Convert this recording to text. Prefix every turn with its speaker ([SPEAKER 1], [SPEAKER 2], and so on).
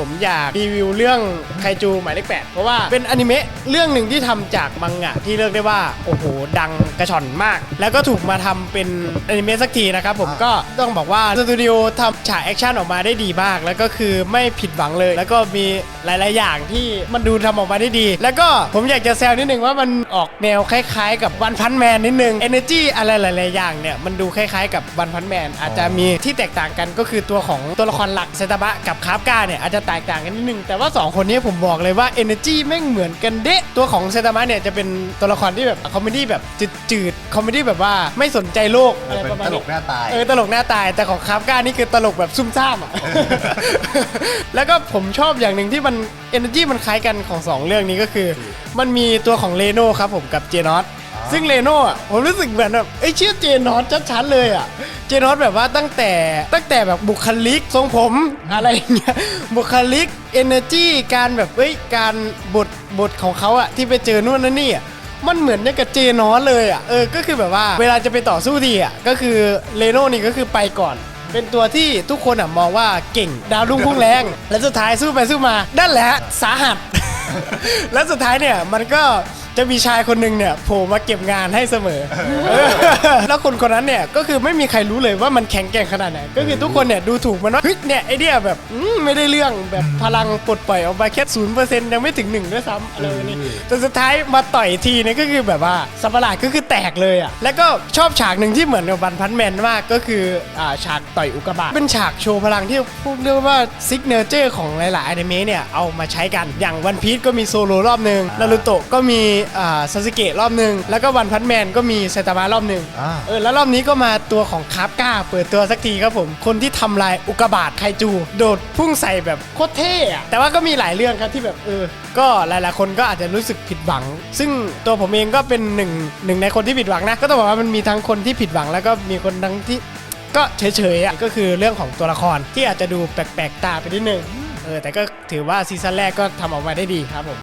[SPEAKER 1] ผมอยากรีวิวเรื่องไคจูหมายเลขแปดเพราะว่าเป็นอนิเมะเรื่องหนึ่งที่ทำจากมังงะที่เรียกได้ว่า โอ้โห ดังกระชอนมาก แล้วก็ถูกมาทำเป็นอนิเมะสักทีนะครับผมก็ต้องบอกว่าสตูดิโอทำฉากแอคชั่นออกมาได้ดีมาก แล้วก็คือไม่ผิดหวังเลย แล้วก็มีหลาย ๆ อย่างที่มันดูทำออกมาได้ดี แล้วก็ผมอยากจะแซวนิดนึงว่ามันออกแนวคล้าย ๆ กับวันพันแมนนิดนึง Energy อะไรหลาย ๆ อย่างเนี่ยมันดูคล้าย ๆ กับวันพันแมนอาจจะมีที่แตกต่างกันก็คือตัวของตัวละครหลักเซตาบะกับคาบกาเนี่ยอาจจะแตกต่างกันนิดนึงแต่ว่า 2 คนนี้ผมบอกเลยว่า Energy แม่งเหมือนกันเดะตัวของเซตาบะเนี่ยจะเป็นตัวละครที่แบบคอมเมดี้แบบจืดๆคอมเมดี้แบบว่าไม่สนใจโลกอะไร
[SPEAKER 2] เป็น
[SPEAKER 1] ประมาณ
[SPEAKER 2] ต
[SPEAKER 1] นี้
[SPEAKER 2] ลกหน้าตาย
[SPEAKER 1] เออตลกหน้าตายแต่ของคาบก้านี่คือตลกแบบซุ่มซ่ามอะ แล้วก็ผมชอบอย่างหนึ่งที่มัน energy มันคล้ายกันของสองเรื่องนี้ก็คือ มันมีตัวของเลโน่ครับผมกับเจนอตซึ่งเลโน่อะผมรู้สึกเหมือนแบบเอ้ยเชื่อเจนอตชัดๆเลยอะ เจนอตแบบว่าตั้งแต่ตั้งแต่แบบบุคลิกทรงผมอะไรอย่างเงี้ยบุคลิก energy การแบบเอ้ยการบทบทของเขาอะที่ไปเจอนู่นนั่นนี่อะมันเหมือนอย่างกับเจนอสเลยอะเออก็คือแบบว่าเวลาจะไปต่อสู้ดีอะก็คือเลโน่นี่ก็คือไปก่อน เป็นตัวที่ทุกคนอะมองว่าเก่งดาวรุ่งพุ่งแรง แล้วสุดท้ายสู้ไปสู้มานั่นแหละสาหัส แล้วสุดท้ายเนี่ยมันก็ จะมีชายคนหนึ่งเนี่ยโผล่มาเก็บงานให้เสมอเออแล้วคนคนนั้นเนี่ยก็คือไม่มีใครรู้เลยว่ามันแข็งแกร่งขนาดไหน ก็คือทุกคนเนี่ยดูถูกมันว่าเฮ้ยเนี่ยไอเดียแบบอืมไม่ได้เรื่องแบบพลังปลดปล่อยออกมาแค่ศูนย์เปอร์เซ็นต์ยังไม่ถึงหนึ่งด้วยซ้ำอะไรแบบนี้แต่สุดท้ายมาต่อยทีเนี่ยก็คือแบบว่าสัปหลาดก็คือแตกเลยอะแล้วก็ชอบฉากหนึ่งที่เหมือนกับวันพันแมนมากก็คืออ่าฉากต่อยอุกกาบาตเป็นฉากโชว์พลังที่พวกเรียกว่าซิกเนเจอร์ของหลายๆอนิเมะเนี่ยเอามาใช้กันอย่างวันพี e ก็มีโซโลรอบหนึ่งนารูโตะก็มีอ่าซาสึเกะรอบหนึ่งแล้วก็วันพันแมนก็มีไซตามะรอบหนึ่ง
[SPEAKER 2] อ่า
[SPEAKER 1] เออแล้วรอบนี้ก็มาตัวของคาบก้า เปิดตัวสักทีครับผม คนที่ทำลายอุกกาบาตไคจู โดดพุ่งใส่แบบโคตรเท่อะแต่ว่าก็มีหลายเรื่องครับที่แบบเออ ก็หลายๆคนก็อาจจะรู้สึกผิดหวัง ซึ่งตัวผมเองก็เป็นหนึ่งหนึ่งในคนที่ผิดหวังนะ ก็ต้องบอกว่ามันมีทั้งคนที่ผิดหวังแล้วก็มีคนทั้งที่ ก็เฉยๆอะก็คือเรื่องของตัวละครที่อาจจะดูแปลกๆตาไปนิดนึงเออแต่ก็ถือว่าซีซั่นแรกก็ทำออกมาได้ดีครับผม